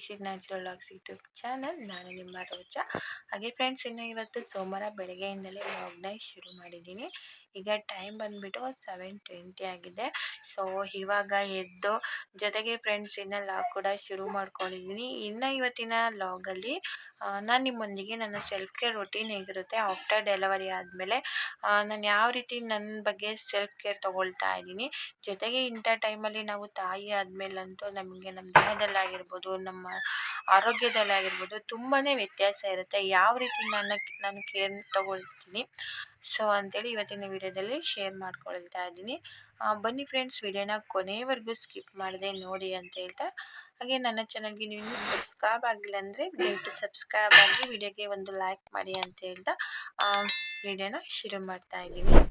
Ikshit natural logs YouTube channel ನಾನು ನಿಮ್ಮ ರೋಜಾ ಹಾಗೆ ಫ್ರೆಂಡ್ಸ್ ಇನ್ನು ಇವತ್ತು ಸೋಮವಾರ ಬೆಳಗ್ಗೆಯಿಂದಲೇ ಲಾಕ್ಡೌನ್ ಶುರು ಮಾಡಿದ್ದೀನಿ. ಈಗ ಟೈಮ್ ಬಂದುಬಿಟ್ಟು ಸೆವೆನ್ ಟ್ವೆಂಟಿ ಆಗಿದೆ. ಸೊ ಇವಾಗ ಎದ್ದು ಜೊತೆಗೆ ಫ್ರೆಂಡ್ಸ್ ಇನ್ನು ಲಾಗ್ ಕೂಡ ಶುರು ಮಾಡ್ಕೊಂಡಿದ್ದೀನಿ ಇನ್ನು ಇವತ್ತಿನ ಲಾಗಲ್ಲಿ ನಾನು ನಿಮ್ಮೊಂದಿಗೆ ನನ್ನ ಸೆಲ್ಫ್ ಕೇರ್ ರೊಟೀನ್ ಹೇಗಿರುತ್ತೆ ಆಫ್ಟರ್ ಡೆಲಿವರಿ ಆದಮೇಲೆ ನಾನು ಯಾವ ರೀತಿ ನನ್ನ ಬಗ್ಗೆ ಸೆಲ್ಫ್ ಕೇರ್ ತೊಗೊಳ್ತಾ ಇದ್ದೀನಿ. ಜೊತೆಗೆ ಇಂಥ ಟೈಮಲ್ಲಿ ನಾವು ತಾಯಿ ಆದಮೇಲಂತೂ ನಮಗೆ ನಮ್ಮ ದೇಹದಲ್ಲಾಗಿರ್ಬೋದು, ನಮ್ಮ ಆರೋಗ್ಯದಲ್ಲಾಗಿರ್ಬೋದು ತುಂಬಾ ವ್ಯತ್ಯಾಸ ಇರುತ್ತೆ. ಯಾವ ರೀತಿ ನನ್ನ, ನಾನು ಕೇರ್ ತೊಗೊಳ್ತೀನಿ. ಸೊ, ಅಂತೇಳಿ ಇವತ್ತಿನ ವಿಡಿಯೋದಲ್ಲಿ ಶೇರ್ ಮಾಡ್ಕೊಳ್ತಾ ಇದ್ದೀನಿ. ಬನ್ನಿ ಫ್ರೆಂಡ್ಸ್ ವಿಡಿಯೋನ ಕೊನೆಯವರೆಗೂ ಸ್ಕಿಪ್ ಮಾಡಿದೆ ನೋಡಿ ಅಂತ ಹೇಳ್ತಾ. ಹಾಗೆ ನನ್ನ ಚಾನಲ್ಗೆ ನೀವು ಸಬ್ಸ್ಕ್ರೈಬ್ ಆಗಿಲ್ಲ ಅಂದರೆ ದಯವಿಟ್ಟು ಸಬ್ಸ್ಕ್ರೈಬ್ ಆಗಿ ವಿಡಿಯೋಗೆ ಒಂದು ಲೈಕ್ ಮಾಡಿ ಅಂತ ಹೇಳ್ತಾ ವಿಡಿಯೋನ ಶುರು ಮಾಡ್ತಾ ಇದ್ದೀನಿ.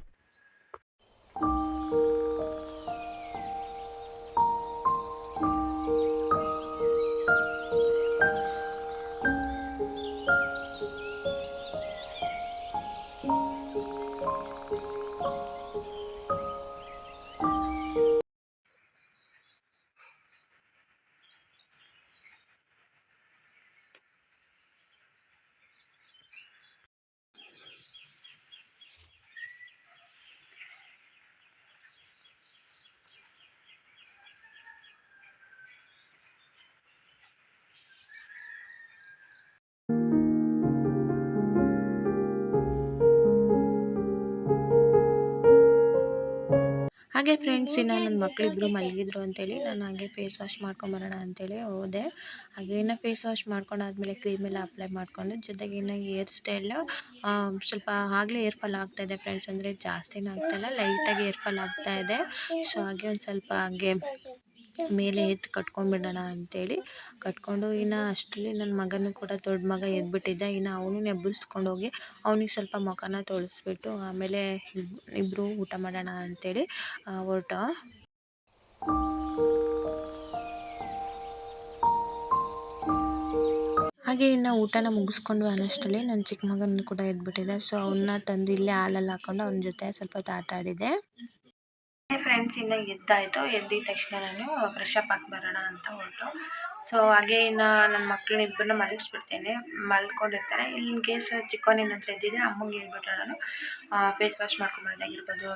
ಹಾಗೆ ಫ್ರೆಂಡ್ಸ್ ಇನ್ನು ನನ್ನ ಮಕ್ಕಳಿಬ್ರು ಮಲಗಿದ್ರು ಅಂತೇಳಿ ನಾನು ಹಾಗೆ ಫೇಸ್ ವಾಶ್ ಮಾಡ್ಕೊಂಬರೋಣ ಅಂತೇಳಿ ಹೋದೆ. ಹಾಗೆ ಇನ್ನು ಫೇಸ್ ವಾಶ್ ಮಾಡ್ಕೊಂಡಾದ್ಮೇಲೆ ಕ್ರೀಮ್ ಎಲ್ಲ ಅಪ್ಲೈ ಮಾಡಿಕೊಂಡು ಜೊತೆಗೆ ಇನ್ನು ಏರ್ ಸ್ಟೈಲು ಸ್ವಲ್ಪ ಆಗಲೇ ಏರ್ ಫಾಲ್ ಆಗ್ತಾಯಿದೆ ಫ್ರೆಂಡ್ಸ್ ಅಂದರೆ ಜಾಸ್ತಿನೂ ಆಗ್ತಾಯಿಲ್ಲ ಲೈಟಾಗಿ ಏರ್ ಫಾಲ್ ಇದೆ. ಸೊ ಹಾಗೆ ಒಂದು ಸ್ವಲ್ಪ ಹಾಗೆ ಮೇಲೆ ಎತ್ತು ಕಟ್ಕೊಂಡ್ಬಿಡೋಣ ಅಂತೇಳಿ ಕಟ್ಕೊಂಡು ಇನ್ನು ಅಷ್ಟರಲ್ಲಿ ನನ್ನ ಮಗನೂ ಕೂಡ ದೊಡ್ಡ ಮಗ ಎದ್ಬಿಟ್ಟಿದ್ದ. ಇನ್ನು ಅವನೂ ಎಬ್ಬಿಸ್ಕೊಂಡೋಗಿ ಹೋಗಿ ಅವ್ನಿಗೆ ಸ್ವಲ್ಪ ಮುಖನ ತೊಳೆಸ್ಬಿಟ್ಟು ಆಮೇಲೆ ಇಬ್ಬರೂ ಊಟ ಮಾಡೋಣ ಅಂತೇಳಿ ಹೊರಟ. ಹಾಗೆ ಇನ್ನು ಊಟನ ಮುಗಿಸ್ಕೊಂಡು ಅನ್ನೋಷ್ಟರಲ್ಲಿ ನನ್ನ ಚಿಕ್ಕ ಮಗನೂ ಕೂಡ ಎದ್ಬಿಟ್ಟಿದೆ ಸೊ ಅವನ್ನ ತಂದು ಇಲ್ಲೇ ಹಾಲಲ್ಲಿ ಹಾಕ್ಕೊಂಡು ಅವನ ಜೊತೆ ಸ್ವಲ್ಪ ಹೊತ್ತು ಆಟ ಆಡಿದೆ ಫ್ರೆಂಡ್ಸ್ ಇನ್ನು ಎದ್ದಾಯಿತು ಎದ್ದಿದ ತಕ್ಷಣ ನಾನು ಫ್ರೆಶ್ ಅಪ್ ಆಗಿ ಬರೋಣ ಅಂತ ಹೊರಟು. ಸೊ ಹಾಗೆ ಇನ್ನು ನನ್ನ ಮಕ್ಕಳನ್ನ ಇಬ್ಬರನ್ನ ಮಲಗಿಸ್ಬಿಡ್ತೇನೆ. ಮಲ್ಕೊಂಡಿರ್ತಾರೆ. ಇನ್ ಕೇಸ್ ಚಿಕ್ಕವನ್ ಹತ್ರ ಎದ್ದಿದ್ರೆ ಅಮ್ಮಂಗೆ ಹೇಳ್ಬಿಟ್ರೆ ನಾನು ಫೇಸ್ ವಾಶ್ ಮಾಡ್ಕೊಂಬರೋದಾಗಿರ್ಬೋದು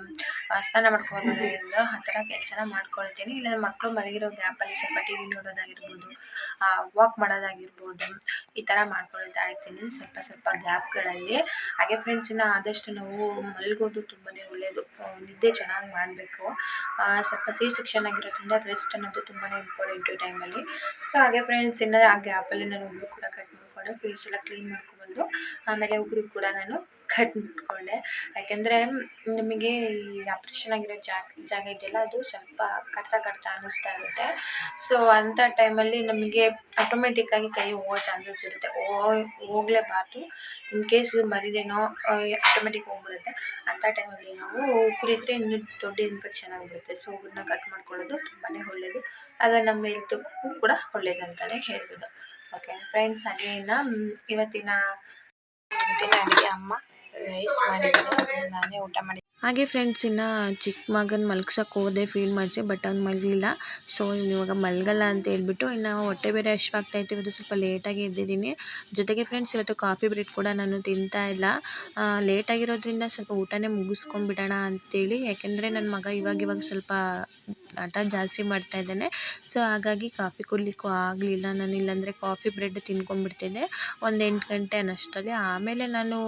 ಸ್ನಾನ ಮಾಡ್ಕೊಂಬರೋದಾಗಿರ್ಬೋದು ಆ ಥರ ಕೆಲಸನ ಮಾಡ್ಕೊಳ್ತೀನಿ. ಇಲ್ಲ ಮಕ್ಕಳು ಮಲಗಿರೋ ಗ್ಯಾಪಲ್ಲಿ ಸ್ವಲ್ಪ ಟಿ ವಿ ನೋಡೋದಾಗಿರ್ಬೋದು ವಾಕ್ ಮಾಡೋದಾಗಿರ್ಬೋದು, ಈ ಥರ ಮಾಡ್ಕೊಳ್ತಾ ಇರ್ತೀನಿ ಸ್ವಲ್ಪ ಸ್ವಲ್ಪ ಗ್ಯಾಪ್ಗಳಲ್ಲಿ ಹಾಗೆ ಫ್ರೆಂಡ್ಸ್ ಇನ್ನು ಆದಷ್ಟು ನಾವು ಮಲಗೋದು ತುಂಬಾ ಒಳ್ಳೆಯದು ನಿದ್ದೆ ಚೆನ್ನಾಗಿ ಮಾಡಬೇಕು. ಸ್ವಲ್ಪ ಸಿ ಸೆಕ್ಷನ್ ಆಗಿರೋದ್ರಿಂದ ರೆಸ್ಟ್ ಅನ್ನೋದು ತುಂಬಾ ಇಂಪಾರ್ಟೆಂಟು ಟೈಮಲ್ಲಿ ಸೊ ಹಾಗೆ ಫ್ರೆಂಡ್ಸ್ ಇನ್ನು ಆ ಗ್ಯಾಪಲ್ಲಿ ನಾನು ಒಬ್ಬರು ಕೂಡ ಕಟ್ ಮಾಡಿಕೊಂಡು ಫೇಸ್ ಎಲ್ಲ ಕ್ಲೀನ್ ಮಾಡ್ಕೊಬಂದು ಆಮೇಲೆ ಉಗುರು ಕೂಡ ನಾನು ಕಟ್ ಮಾಡಿಕೊಂಡೆ ಯಾಕೆಂದರೆ ನಮಗೆ ಈ ಆಪ್ರೇಷನ್ ಆಗಿರೋ ಜಾಗ ಜಾಗ ಇದೆಯಲ್ಲ, ಅದು ಸ್ವಲ್ಪ ಕಡ್ತಾ ಕಡ್ತಾ ಅನ್ನಿಸ್ತಾ ಇರುತ್ತೆ. ಸೊ ಅಂಥ ಟೈಮಲ್ಲಿ ನಮಗೆ ಆಟೋಮೆಟಿಕ್ಕಾಗಿ ಕೈ ಹೋಗೋ ಚಾನ್ಸಸ್ ಇರುತ್ತೆ. ಹೋಗಲೇಬಾರ್ದು. ಇನ್ ಕೇಸ್ ಮರಿದೇನೋ ಆಟೋಮೆಟಿಕ್ ಹೋಗ್ಬಿಡುತ್ತೆ. ಅಂಥ ಟೈಮಲ್ಲಿ ನಾವು ಕುಡಿದ್ರೆ ಇನ್ನೂ ದೊಡ್ಡ ಇನ್ಫೆಕ್ಷನ್ ಆಗಿಬಿಡುತ್ತೆ. ಸೊ ಅದನ್ನ ಕಟ್ ಮಾಡ್ಕೊಳ್ಳೋದು ತುಂಬಾ ಒಳ್ಳೆಯದು ಆಗ ನಮ್ಮ ಹೆಲ್ತ್ಗೂ ಕೂಡ ಒಳ್ಳೇದು ಅಂತಲೇ ಹೇಳ್ಬೋದು. ಓಕೆ ಫ್ರೆಂಡ್ಸ್ ಇನ್ನು ಇವತ್ತಿನ ಇವತ್ತಿನ ಅಡುಗೆ ಅಮ್ಮ. ರೈಸ್ ಮಾಡಿದ್ದಾರೆ? ನಾನೇ ಊಟ ಮಾಡಿ ಹಾಗೆ ಫ್ರೆಂಡ್ಸ್ ಇನ್ನು ಚಿಕ್ಕ ಮಗನ ಮಲ್ಗ್ಸೋಕೆ ಹೋದೆ ಫೀಲ್ ಮಾಡಿಸಿ ಬಟ್ ಅವ್ನು ಮಲಗಲಿಲ್ಲ. ಸೊ ಇವಾಗ ಮಲಗಲ್ಲ ಅಂತ ಹೇಳ್ಬಿಟ್ಟು ಇನ್ನು ಹೊಟ್ಟೆ ಬೇರೆ ಹಶ್ವಾಗ್ತಾಯಿತ್ತು ಇವತ್ತು ಸ್ವಲ್ಪ ಲೇಟಾಗಿ ಎದ್ದಿದ್ದೀನಿ. ಜೊತೆಗೆ ಫ್ರೆಂಡ್ಸ್ ಇವತ್ತು ಕಾಫಿ ಬ್ರೆಡ್ ಕೂಡ ನಾನು ತಿಂತಾ ಇಲ್ಲ. ಲೇಟಾಗಿರೋದ್ರಿಂದ ಸ್ವಲ್ಪ ಊಟನೇ ಮುಗಿಸ್ಕೊಂಡ್ಬಿಡೋಣ ಅಂತೇಳಿ. ಯಾಕೆಂದರೆ ನನ್ನ ಮಗ ಇವಾಗ ಇವಾಗ ಸ್ವಲ್ಪ ಆಟ ಜಾಸ್ತಿ ಮಾಡ್ತಾ ಇದ್ದಾನೆ. ಸೊ ಹಾಗಾಗಿ ಕಾಫಿ ಕುಡಿಲಿಕ್ಕೂ ಆಗಲಿಲ್ಲ. ನಾನು ಇಲ್ಲಾಂದರೆ ಕಾಫಿ ಬ್ರೆಡ್ ತಿನ್ಕೊಂಡ್ಬಿಡ್ತಿದ್ದೆ. ಒಂದು ಎಂಟು ಗಂಟೆ ಅನ್ನೋಷ್ಟರಲ್ಲಿ. ಆಮೇಲೆ ನಾನು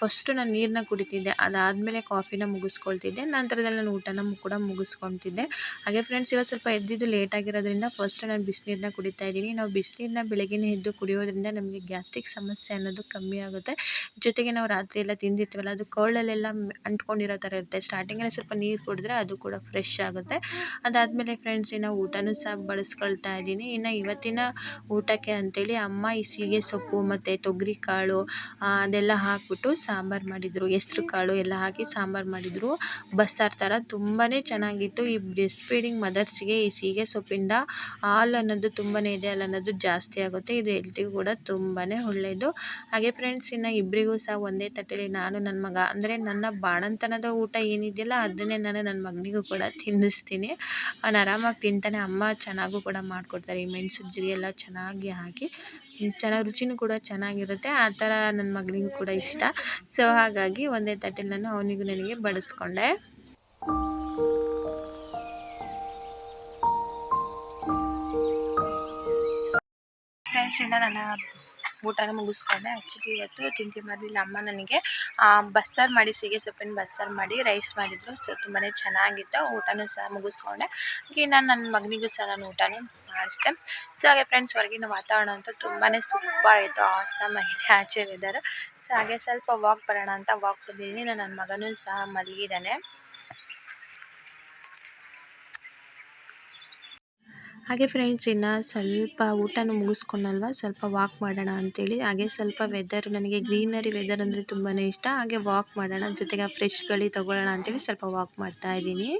ಫಸ್ಟು ನಾನು ನೀರನ್ನ ಕುಡಿತಿದ್ದೆ. ಅದಾದಮೇಲೆ ಕಾಫಿನ ಮುಗಿಸ್ಕೊಳ್ತಿದ್ದೆ. ನಂತರದಲ್ಲಿ ನಾನು ಊಟನ ಕೂಡ ಮುಗಿಸ್ಕೊತಿದ್ದೆ. ಹಾಗೆ ಫ್ರೆಂಡ್ಸ್ ಇವತ್ತು ಸ್ವಲ್ಪ ಎದ್ದಿದ್ದು ಲೇಟ್ ಆಗಿರೋದ್ರಿಂದ ಫಸ್ಟ್ ನಾನು ಬಿಸಿನೀರನ್ನ ಕುಡಿತಾ ಇದ್ದೀನಿ. ನಾವು ಬಿಸಿನೀರನ್ನ ಬೆಳಗ್ಗೆ ಎದ್ದು ಕುಡಿಯೋದ್ರಿಂದ ನಮಗೆ ಗ್ಯಾಸ್ಟ್ರಿಕ್ ಸಮಸ್ಯೆ ಅನ್ನೋದು ಕಮ್ಮಿ ಆಗುತ್ತೆ. ಜೊತೆಗೆ ನಾವು ರಾತ್ರಿ ಎಲ್ಲ ತಿಂದಿರ್ತೀವಲ್ಲ, ಅದು ಕರ್ಳಲ್ಲೆಲ್ಲ ಅಂಟ್ಕೊಂಡಿರೋ ಥರ ಇರುತ್ತೆ. ಸ್ಟಾರ್ಟಿಂಗಲ್ಲಿ ಸ್ವಲ್ಪ ನೀರು ಕುಡಿದ್ರೆ ಅದು ಕೂಡ ಫ್ರೆಶ್ ಆಗುತ್ತೆ. ಅದಾದಮೇಲೆ ಫ್ರೆಂಡ್ಸ್ ಇನ್ನು ಊಟನೂ ಸಹ ಬಳಸ್ಕೊಳ್ತಾ ಇದ್ದೀನಿ. ಇನ್ನು ಇವತ್ತಿನ ಊಟಕ್ಕೆ ಅಂತೇಳಿ ಅಮ್ಮ ಈ ಸೀಗೆ ಸೊಪ್ಪು ಮತ್ತು ತೊಗರಿ ಕಾಳು ಅದೆಲ್ಲ ಹಾಕಿಬಿಟ್ಟು ಸಾಂಬಾರು ಮಾಡಿದರು. ಹೆಸ್ರು ಕಾಳು ಎಲ್ಲ ಹಾಕಿ ಸಾಂಬಾರು ಮಾಡಿದರು. ಬಸ್ಸಾರು ಥರ ತುಂಬಾ ಚೆನ್ನಾಗಿತ್ತು. ಈ ಬ್ರೆಸ್ಟ್ ಫೀಡಿಂಗ್ ಮದರ್ಸಿಗೆ ಈ ಸೀಗೆ ಸೊಪ್ಪಿಂದ ಹಾಲು ಅನ್ನೋದು ತುಂಬಾ ಇದೆ, ಹಾಲು ಅನ್ನೋದು ಜಾಸ್ತಿ ಆಗುತ್ತೆ. ಇದು ಹೆಲ್ತಿಗೂ ಕೂಡ ತುಂಬಾ ಒಳ್ಳೆಯದು ಹಾಗೆ ಫ್ರೆಂಡ್ಸ್ ಇನ್ನು ಇಬ್ಬರಿಗೂ ಸಹ ಒಂದೇ ತಟ್ಟೆಲಿ ನಾನು ನನ್ನ ಮಗ. ಅಂದರೆ ನನ್ನ ಬಾಣಂತನದ ಊಟ ಏನಿದೆಯಲ್ಲ, ಅದನ್ನೇ ನಾನು ನನ್ನ ಮಗನಿಗೂ ಕೂಡ ತಿನ್ನಿಸ್ತೀನಿ. ಅವ್ನು ಆರಾಮಾಗಿ ತಿಂತಾನೆ. ಅಮ್ಮ ಚೆನ್ನಾಗೂ ಕೂಡ ಮಾಡಿಕೊಡ್ತಾರೆ. ಈ ಮೆಣಸು ಜೀರಿಗೆ ಎಲ್ಲ ಚೆನ್ನಾಗಿ ಹಾಕಿ ಚೆನ್ನಾಗಿ ರುಚಿನೂ ಕೂಡ ಚೆನ್ನಾಗಿರುತ್ತೆ. ಆ ಥರ ನನ್ನ ಮಗನಿಗೂ ಕೂಡ ಇಷ್ಟ. ಸೊ ಹಾಗಾಗಿ ಒಂದೇ ತಟ್ಟೆಲಿ ನಾನು ಅವನಿಗೂ ನನಗೆ ಬಡಿಸ್ಕೊಂಡೆ. ಫ್ರೆಂಡ್ಸ್ ಇನ್ನು ನನ್ನ ಊಟನ ಮುಗಿಸ್ಕೊಂಡೆ. ಆ್ಯಕ್ಚುಲಿ ಇವತ್ತು ತಿಂಡಿ ಮಾಡಲಿಲ್ಲ ಅಮ್ಮ ನನಗೆ. ಬಸ್ಸಾರು ಮಾಡಿ ಸೀಗೆ ಸೊಪ್ಪಿನ ಬಸ್ಸಾರು ಮಾಡಿ, ರೈಸ್ ಮಾಡಿದ್ರು. ಸೊ ತುಂಬಾ ಚೆನ್ನಾಗಿತ್ತು. ಊಟನೂ ಸಹ ಮುಗಿಸ್ಕೊಂಡೆ. ಈಗ ನಾನು ನನ್ನ ಮಗನಿಗೂ ಸಹ ನಾನು ಊಟನೇ ಮಾಡಿಸ್ದೆ. ಸೊ, ಹಾಗೆ ಫ್ರೆಂಡ್ಸ್ ಹೊರಗಿನ ವಾತಾವರಣ ಅಂತೂ ತುಂಬಾ ಸೂಪರ್ ಇತ್ತು. ಆಸಮ್ ಆಗಿದೆ ಆಚೆ ವೆದರ್ ಸೊ, ಹಾಗೆ ಸ್ವಲ್ಪ ವಾಕ್ ಬರೋಣ ಅಂತ ವಾಕ್ ಬಂದಿದ್ದೀನಿ. ನಾನು ನನ್ನ ಮಗನೂ ಸಹ ಮಲಗಿದ್ದಾನೆ. ಹಾಗೆ ಫ್ರೆಂಡ್ಸ್ ಇನ್ನು ಸ್ವಲ್ಪ ಊಟನೂ ಮುಗಿಸ್ಕೊಂಡಲ್ವ? ಸ್ವಲ್ಪ ವಾಕ್ ಮಾಡೋಣ ಅಂತೇಳಿ. ಹಾಗೆ ಸ್ವಲ್ಪ ವೆದರ್ ನನಗೆ ಗ್ರೀನರಿ ವೆದರ್ ಅಂದರೆ ತುಂಬಾ ಇಷ್ಟ. ಹಾಗೆ ವಾಕ್ ಮಾಡೋಣ, ಜೊತೆಗೆ ಫ್ರೆಶ್ ಗಾಳಿ ತಗೊಳ್ಳೋಣ ಅಂತೇಳಿ ಸ್ವಲ್ಪ ವಾಕ್ ಮಾಡ್ತಾ ಇದ್ದೀನಿ.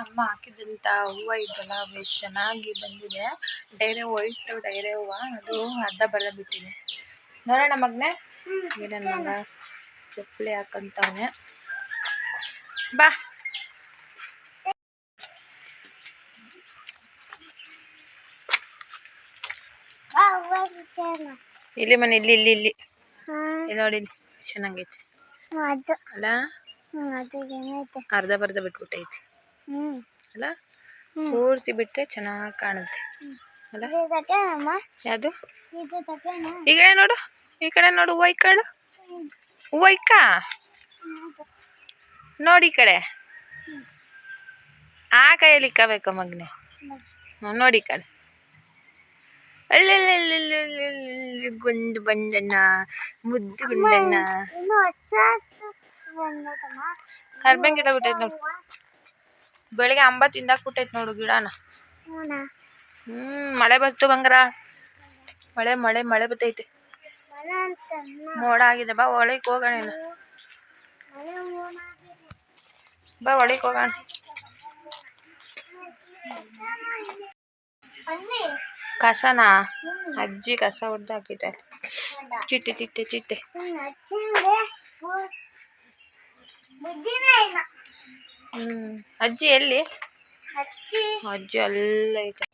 ಅಮ್ಮ ಹಾಕಿದಂತ ಹೂವು ಇದೆಲ್ಲ ಎಷ್ಟು ಚೆನ್ನಾಗಿ ಬಂದಿದೆ. ಡೈರೆ ವೈಟ್ ಡೈರೆ ಹೂವು, ಅದು ಅರ್ಧ ಬಲ್ಲ ಬಿಟ್ಟಿದೆ. ನೋಡೋಣ ಮಗನೇ. ಮಗ ಚಪ್ಪಲಿ ಹಾಕಂತವನೆ. ಬಾ. ಇಲ್ಲಿ ಮನೆ ಇಲ್ಲಿ ಇಲ್ಲಿ ಇಲ್ಲಿ. ಇಲ್ಲಿ ನೋಡಿ ಇಲ್ಲಿ. ಚೆನ್ನಾಗೈತಿ ಅಲ್ಲ? ಅರ್ಧ ಬರ್ಧ ಬಿಟ್ಬಿಟ್ಟೈತಿ. ಹ್ಮ್. ಅಲ್ಲ? ಪೂರ್ತಿ ಬಿಟ್ಟರೆ ಚೆನ್ನಾಗಿ ಕಾಣುತ್ತೆ. ಅಲ್ಲ? ಯಾವುದು? ಈ ಕಡೆ ನೋಡು. ಈ ಕಡೆ ನೋಡು ಹೂವು ಇಕ್ಕಳು ಹೂವು ಇಕ್ಕ ನೋಡಿ ಈ ಕಡೆ. ಆ ಕೈಯಲ್ಲಿ ಇಕ್ಕಬೇಕು ಮಗ್ನೆ. ನೋಡಿ ಈ ಕಡೆ. ಅಲ್ಲಲ್ಲಿ ಗುಂಡು ಬಂಡಣ್ಣ ಮುದ್ದು ಗುಂಡಣ್ಣ ಕರ್ಬೇವಿನ ಗಿಡ ಬಿಟ್ಟೈತೆ ನೋಡು ಬೆಳಿಗ್ಗೆ ಅಂಬ ತಿಂದಾಕ್ಬಿಟ್ಟೈತೆ ನೋಡು ಗಿಡನ ಹ್ಮ್ ಮಳೆ ಬರ್ತು ಬಂಗಾರ ಮಳೆ ಮಳೆ ಮಳೆ ಬರ್ತೈತೆ ಮೋಡ ಆಗಿದೆ ಬಾ ಒಳಗೆ ಹೋಗೋಣ ಬಾ ಒಳಗೆ ಹೋಗೋಣ ಕಸನಾ ಅಜ್ಜಿ ಕಸ ಹೊಡೆದು ಹಾಕಿದ್ದಾರೆ. ಚಿಟ್ಟೆ ಚಿಟ್ಟೆ ಚಿಟ್ಟೆ. ಹ್ಮ್. ಅಜ್ಜಿ ಎಲ್ಲಿ? ಅಜ್ಜಿ ಅಲ್ಲ ಐತೆ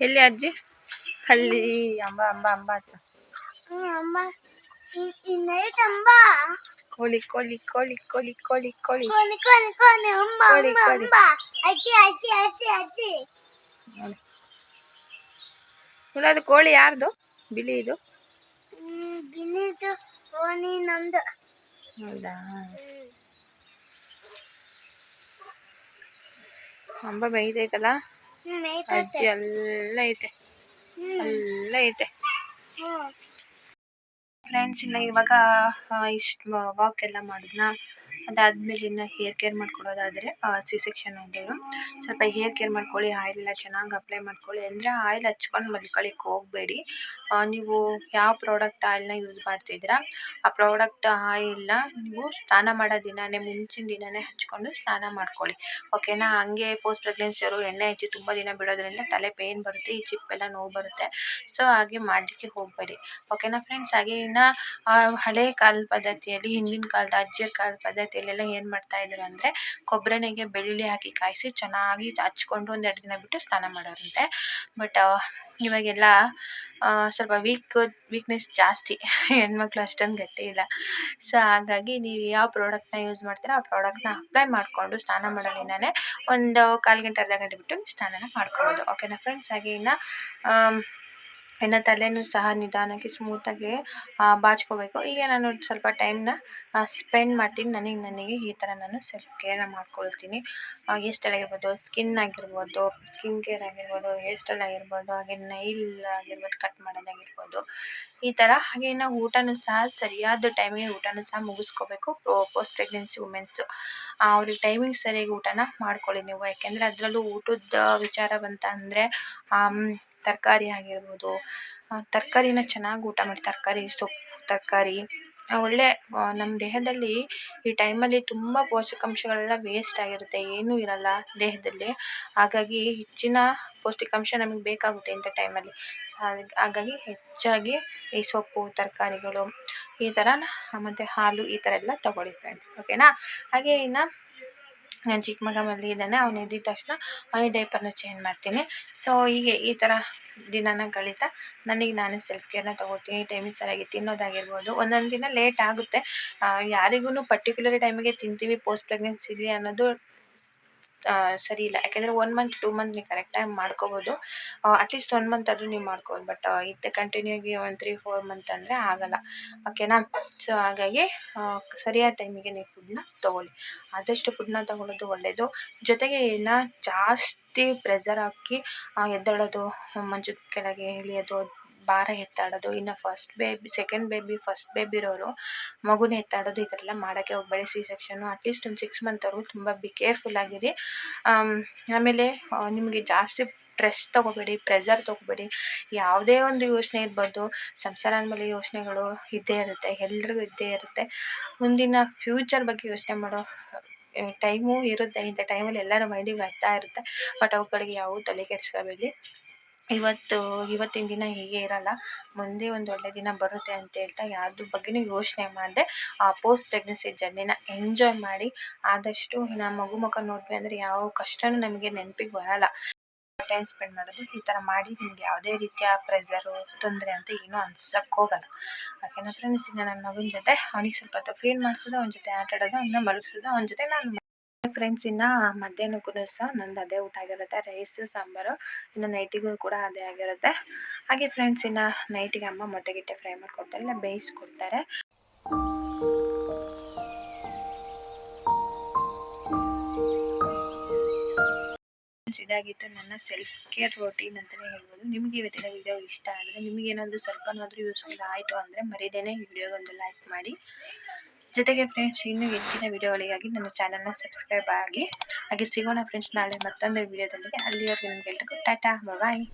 ಎಲ್ಲಿ ಅಜ್ಜಿ? ಅಲ್ಲಿ ಅಂಬ ಅಂಬ ಅಂಬ ಅಂತ ಅಮ್ಮ. ಇ- ಇನ್ನೈತಂಬ ಕೋಳಿ ಕೋಳಿ ಕೋಳಿ ಕೋಳಿ ಕೋಳಿ ಕೋಳಿ. ಕೋಳಿ ಕೋನಿ ಕೋನಿ ಅಮ್ಮ ಕೋಳಿ, ಅಮ್ಮ. ಕೋಳಿ. ಅಜ್ಜಿ ಅಜ್ಜಿ ಅಜ್ಜಿ ಅಜ್ಜಿ. ನೋಡಿ. ಅದು ಕೋಳಿ ಯಾರ್ದು? ಬಿಳಿ ಇದು? ಬಿನ್ನಿದು ಕೋನಿ ನಮ್ದು. ಹೌದಾ? ಅಂಬ ಬೇಯ್ತೈತಲ್ಲ ಅಜ್ಜಿ ಎಲ್ಲ ಐತೆ. ಎಲ್ಲ ಐತೆ. ಫ್ರೆಂಡ್ಸ್ ಇನ್ನ ಇವಾಗ ಇಷ್ಟು ವಾಕ್ ಎಲ್ಲ ಮಾಡಿದ್ನ? ಅದಾದ್ಮೇಲೆ ಇನ್ನು ಹೇರ್ ಕೇರ್ ಮಾಡ್ಕೊಳ್ಳೋದಾದರೆ ಸಿ ಸೆಕ್ಷನ್ ಅಂದರು ಸ್ವಲ್ಪ ಹೇರ್ ಕೇರ್ ಮಾಡ್ಕೊಳ್ಳಿ ಆಯಿಲ್ ಎಲ್ಲ ಚೆನ್ನಾಗಿ ಅಪ್ಲೈ ಮಾಡ್ಕೊಳ್ಳಿ. ಅಂದರೆ ಆಯಿಲ್ ಹಚ್ಕೊಂಡು ಮಲ್ಕೊಳ್ಳಿಕ್ಕೆ ಹೋಗಬೇಡಿ. ನೀವು ಯಾವ ಪ್ರಾಡಕ್ಟ್ ಆಯಿಲ್ನ ಯೂಸ್ ಮಾಡ್ತಿದ್ದೀರಾ, ಆ ಪ್ರಾಡಕ್ಟ್ ಆಯಿಲ್ನ ನೀವು ಸ್ನಾನ ಮಾಡೋ ದಿನವೇ ಮುಂಚಿನ ದಿನವೇ ಹಚ್ಕೊಂಡು ಸ್ನಾನ ಮಾಡ್ಕೊಳ್ಳಿ. ಓಕೆನಾ ಹಂಗೆ ಪೋಸ್ಟ್ ಪ್ರೆಗ್ನೆನ್ಸಿಯವರು ಎಣ್ಣೆ ಹಚ್ಚಿ ತುಂಬ ದಿನ ಬಿಡೋದ್ರಿಂದ ತಲೆ ಪೇನ್ ಬರುತ್ತೆ, ಈ ಚಿಪ್ಪೆಲ್ಲ ನೋವು ಬರುತ್ತೆ. ಸೊ ಹಾಗೆ ಮಾಡಲಿಕ್ಕೆ ಹೋಗಬೇಡಿ. ಓಕೆನಾ ಫ್ರೆಂಡ್ಸ್ ಹಾಗೆ ಇನ್ನು ಹಳೆ ಕಾಲದ ಪದ್ಧತಿಯಲ್ಲಿ, ಹಿಂದಿನ ಕಾಲದ ಅಜ್ಜಿಯ ಕಾಲದ ಪದ್ಧತಿಯಲ್ಲೆಲ್ಲ ಏನು ಮಾಡ್ತಾ ಇದ್ರು ಅಂದರೆ ಕೊಬ್ಬರೆಣ್ಣೆಗೆ ಬೆಳ್ಳುಳ್ಳಿ ಹಾಕಿ ಕಾಯಿಸಿ ಚೆನ್ನಾಗಿ ಹಚ್ಕೊಂಡು ಒಂದೆರಡು ದಿನ ಬಿಟ್ಟು ಸ್ನಾನ ಮಾಡೋರಂತೆ. ಬಟ್ ಇವಾಗೆಲ್ಲ ಸ್ವಲ್ಪ ವೀಕ್ ವೀಕ್ನೆಸ್ ಜಾಸ್ತಿ. ಹೆಣ್ಮಕ್ಳು ಅಷ್ಟೊಂದು ಗಟ್ಟಿ ಇಲ್ಲ. ಸೊ ಹಾಗಾಗಿ ನೀವು ಯಾವ ಪ್ರಾಡಕ್ಟ್ನ ಯೂಸ್ ಮಾಡ್ತೀರಾ ಆ ಪ್ರಾಡಕ್ಟ್ನ ಅಪ್ಲೈ ಮಾಡಿಕೊಂಡು ಸ್ನಾನ ಮಾಡೋ ದಿನವೇ ಒಂದು ಕಾಲು ಗಂಟೆ, ಅರ್ಧ ಗಂಟೆ ಬಿಟ್ಟು ಸ್ನಾನನ ಮಾಡ್ಕೊಬೋದು. ಓಕೆನಾ ಫ್ರೆಂಡ್ಸ್ ಹಾಗೆ ಇನ್ನು ಇನ್ನು ತಲೆನೂ ಸಹ ನಿಧಾನಕ್ಕೆ ಸ್ಮೂತಾಗಿ ಬಾಚ್ಕೋಬೇಕು. ಈಗ ನಾನು ಸ್ವಲ್ಪ ಟೈಮ್ನ ಸ್ಪೆಂಡ್ ಮಾಡ್ತೀನಿ. ನನಗೆ ನನಗೆ ಈ ಥರ ನಾನು ಸೆಲ್ಫ್ ಕೇರ್ನ ಮಾಡ್ಕೊಳ್ತೀನಿ. ಹೇರ್ ಸ್ಟೈಲ್ ಆಗಿರ್ಬೋದು ಸ್ಕಿನ್ ಆಗಿರ್ಬೋದು ಸ್ಕಿನ್ ಕೇರ್ ಆಗಿರ್ಬೋದು ಹೇರ್ ಸ್ಟೈಲ್ ಆಗಿರ್ಬೋದು, ಹಾಗೆ ನೈಲ್ ಆಗಿರ್ಬೋದು ಕಟ್ ಮಾಡೋದಾಗಿರ್ಬೋದು ಈ ಥರ ಹಾಗೆ ಇನ್ನು ಊಟನೂ ಸಹ ಸರಿಯಾದ ಟೈಮಿಗೆ ಊಟನೂ ಸಹ ಮುಗಿಸ್ಕೋಬೇಕು. ಪೋಸ್ಟ್ ಪ್ರೆಗ್ನೆನ್ಸಿ ವುಮೆನ್ಸು ಅವ್ರಿಗೆ ಟೈಮಿಂಗ್ ಸರಿಯಾಗಿ ಊಟನ ಮಾಡ್ಕೊಳ್ಳಿ ನೀವು. ಯಾಕೆಂದರೆ ಅದರಲ್ಲೂ ಊಟದ ವಿಚಾರ ಬಂತ ಅಂದರೆ ತರಕಾರಿ ಆಗಿರ್ಬೋದು ತರಕಾರಿನ ಚೆನ್ನಾಗಿ ಊಟ ಮಾಡಿ, ತರಕಾರಿ, ಸೊಪ್ಪು, ತರಕಾರಿ ಒಳ್ಳೆ ನಮ್ಮ ದೇಹದಲ್ಲಿ ಈ ಟೈಮಲ್ಲಿ ತುಂಬ ಪೋಷಕಾಂಶಗಳೆಲ್ಲ ವೇಸ್ಟ್ ಆಗಿರುತ್ತೆ, ಏನೂ ಇರಲ್ಲ ದೇಹದಲ್ಲಿ. ಹಾಗಾಗಿ ಹೆಚ್ಚಿನ ಪೌಷ್ಟಿಕಾಂಶ ನಮಗೆ ಬೇಕಾಗುತ್ತೆ ಇಂಥ ಟೈಮಲ್ಲಿ. ಹಾಗಾಗಿ ಹೆಚ್ಚಾಗಿ ಈ ಸೊಪ್ಪು, ತರಕಾರಿಗಳು ಈ ಥರ ಮತ್ತು ಹಾಲು ಈ ಥರ ಎಲ್ಲ ತಗೊಳ್ಳಿ ಫ್ರೆಂಡ್ಸ್ ಓಕೆನಾ ಹಾಗೆ ಇನ್ನು ನನ್ನ ಚಿಕ್ಕ ಮಗ ಮಲಗಿದ್ದಾನೆ ಅವ್ನು ಎದ್ದಿದ ತಕ್ಷಣ ಅವನಿಗೆ ಡೈಪರ್ನ ಚೇಂಜ್ ಮಾಡ್ತೀನಿ. ಸೊ ಹೀಗೆ ಈ ಥರ ದಿನನ ಕಳೀತಾ ನನಗೆ ನಾನೇ ಸೆಲ್ಫ್ ಕೇರ್ನ ತೊಗೋತೀನಿ ಟೈಮಿಗೆ ಸರಿಯಾಗಿ ತಿನ್ನೋದಾಗಿರ್ಬೋದು. ಒಂದೊಂದು ದಿನ ಲೇಟ್ ಆಗುತ್ತೆ. ಯಾರಿಗೂ ಪರ್ಟಿಕ್ಯುಲರ್ ಟೈಮಿಗೆ ತಿಂತೀವಿ ಪೋಸ್ಟ್ ಪ್ರೆಗ್ನೆನ್ಸಿಲಿ ಅನ್ನೋದು ಸರಿ ಇಲ್ಲ. ಯಾಕೆಂದರೆ ಒನ್ ಮಂತ್ ಟೂ ಮಂತ್ ನೀವು ಕರೆಕ್ಟಾಗಿ ಮಾಡ್ಕೋಬೋದು. ಅಟ್ಲೀಸ್ಟ್ ಒನ್ ಮಂತ್ ಆದರೂ ನೀವು ಮಾಡ್ಕೋಬೋದು. ಬಟ್ ಇತ್ತೆ ಕಂಟಿನ್ಯೂ ಆಗಿ ಒಂದು ತ್ರೀ ಫೋರ್ ಮಂತ್ ಅಂದರೆ ಆಗಲ್ಲ. ಓಕೆನಾ ಸೊ ಹಾಗಾಗಿ ಸರಿಯಾದ ಟೈಮಿಗೆ ನೀವು ಫುಡ್ನ ತೊಗೊಳ್ಳಿ. ಆದಷ್ಟು ಫುಡ್ನ ತೊಗೊಳ್ಳೋದು ಒಳ್ಳೆಯದು ಜೊತೆಗೆ ಇನ್ನು ಜಾಸ್ತಿ ಪ್ರೆಸರ್ ಹಾಕಿ ಎದ್ದೇಳೋದು, ಮಂಚದ ಕೆಳಗೆ ಇಳಿಯೋದು ಭಾರ ಎತ್ತಾಡೋದು, ಇನ್ನು first baby second baby first baby ಇರೋರು ಮಗುನ ಎತ್ತಾಡೋದು ಈ ಥರ ಎಲ್ಲ ಮಾಡೋಕ್ಕೆ ಹೋಗಬೇಡಿ. ಸಿ ಸೆಕ್ಷನ್ನು ಅಟ್ಲೀಸ್ಟ್ ಒಂದು ಸಿಕ್ಸ್ ಮಂತ್ವರೆಗೂ ತುಂಬ ಬಿ ಕೇರ್ಫುಲ್ ಆಗಿರಿ. ಆಮೇಲೆ ನಿಮಗೆ ಜಾಸ್ತಿ ಸ್ಟ್ರೆಸ್ ತೊಗೋಬೇಡಿ ಪ್ರೆಝರ್ ತೊಗೋಬೇಡಿ. ಯಾವುದೇ ಒಂದು ಯೋಚನೆ ಇರ್ಬೋದು. ಸಂಸಾರ ಅಂದಮೇಲೆ ಯೋಚನೆಗಳು ಇದ್ದೇ ಇರುತ್ತೆ, ಎಲ್ರಿಗೂ ಇದ್ದೇ ಇರುತ್ತೆ. ಮುಂದಿನ ಫ್ಯೂಚರ್ ಬಗ್ಗೆ ಯೋಚನೆ ಮಾಡೋ ಟೈಮು ಇರುತ್ತೆ. ಇಂಥ ಟೈಮಲ್ಲಿ ಎಲ್ಲರ ಮೈಂಡಿಗೆ ಬರ್ತಾ ಇರುತ್ತೆ. ಬಟ್ ಅವುಗಳಿಗೆ ಯಾವೂ ತಲೆ ಕೆಡಿಸ್ಕೋಬೇಡಿ. ಇವತ್ತು, ಇವತ್ತಿನ ದಿನ ಹೀಗೆ ಇರಲ್ಲ. ಮುಂದೆ ಒಂದು ಒಳ್ಳೆ ದಿನ ಬರುತ್ತೆ ಅಂತ ಹೇಳ್ತಾ ಯಾವ್ದ್ರ ಬಗ್ಗೆನು ಯೋಚನೆ ಮಾಡದೆ. ಆ ಪೋಸ್ಟ್ ಪ್ರೆಗ್ನೆನ್ಸಿ ಜರ್ನಿನ ಎಂಜಾಯ್ ಮಾಡಿ ಆದಷ್ಟು ಇನ್ನು ಮಗು ಮುಖ ನೋಡಿದ್ವಿ ಅಂದ್ರೆ ಯಾವ ಕಷ್ಟನು ನಮಗೆ ನೆನಪಿಗೆ ಬರಲ್ಲ. ಟೈಮ್ ಸ್ಪೆಂಡ್ ಮಾಡೋದು ಈ ಥರ ಮಾಡಿ ನಿಮ್ಗೆ ಯಾವುದೇ ರೀತಿಯ ಪ್ರೆಸರ್ ತೊಂದರೆ ಅಂತ ಏನು ಅನ್ಸಕ್ಕೆ ಹೋಗಲ್ಲ. ಯಾಕೆಂದ್ರೆ ಫ್ರೆಂಡ್ಸ್ ನನ್ನ ಮಗನ ಜೊತೆ ಅವನಿಗೆ ಸ್ವಲ್ಪ ಫೀಲ್ ಮಾಡಿಸೋದು, ಅವನ ಜೊತೆ ಆಟ ಆಡೋದು ಅವನ್ನ ಮಲಗಿಸೋದು, ಅವನ ಜೊತೆ ನಾನು ಫ್ರೆಂಡ್ಸ್ ಇನ್ನು ಮಧ್ಯಾಹ್ನಕ್ಕೂ ಸಹ ನಂದು ಅದೇ ಊಟ ಆಗಿರುತ್ತೆ ರೈಸ್ ಸಾಂಬಾರು, ಇನ್ನು ನೈಟಿಗೂ ಕೂಡ ಅದೇ ಆಗಿರುತ್ತೆ. ಹಾಗೆ ಫ್ರೆಂಡ್ಸ್ ಇನ್ನು ನೈಟಿಗೆ ಅಮ್ಮ ಮೊಟ್ಟೆ ಗಿಟ್ಟೆ ಫ್ರೈ ಮಾಡಿಕೊಡ್ತಾರೆ, ಇಲ್ಲ ಬೇಯಿಸ್ಕೊಡ್ತಾರೆ. ಇದಾಗಿತ್ತು ನನ್ನ ಸೆಲ್ಫ್ ಕೇರ್ ರೋಟೀನ್ ಅಂತಲೇ ಹೇಳ್ಬೋದು. ನಿಮಗೆ ಇವತ್ತಿನ ವಿಡಿಯೋ ಇಷ್ಟ ಆದರೆ ನಿಮಗೇನಾದರೂ ಸ್ವಲ್ಪನಾದರೂ ಯೂಸ್ಫುಲ್ ಆಯಿತು ಅಂದರೆ ಮರಿದೇನೆ ಈ ವಿಡಿಯೋಗೊಂದು ಲೈಕ್ ಮಾಡಿ. ಜೊತೆಗೆ ಫ್ರೆಂಡ್ಸ್ ಇನ್ನೂ ಹೆಚ್ಚಿನ ವಿಡಿಯೋಗಳಿಗಾಗಿ ನನ್ನ ಚಾನಲ್ನ ಸಬ್ಸ್ಕ್ರೈಬ್ ಆಗಿ, ಹಾಗೆ ಸಿಗೋಣ ಫ್ರೆಂಡ್ಸ್ ನಾಳೆ ಮತ್ತೊಂದು ವಿಡಿಯೋದಲ್ಲಿ ಅಲ್ಲಿವರೆಗೂ ನಿಮ್ಗೆ ಎಲ್ರಿಗೂ ಟಾಟಾ, ಬಾಯ್.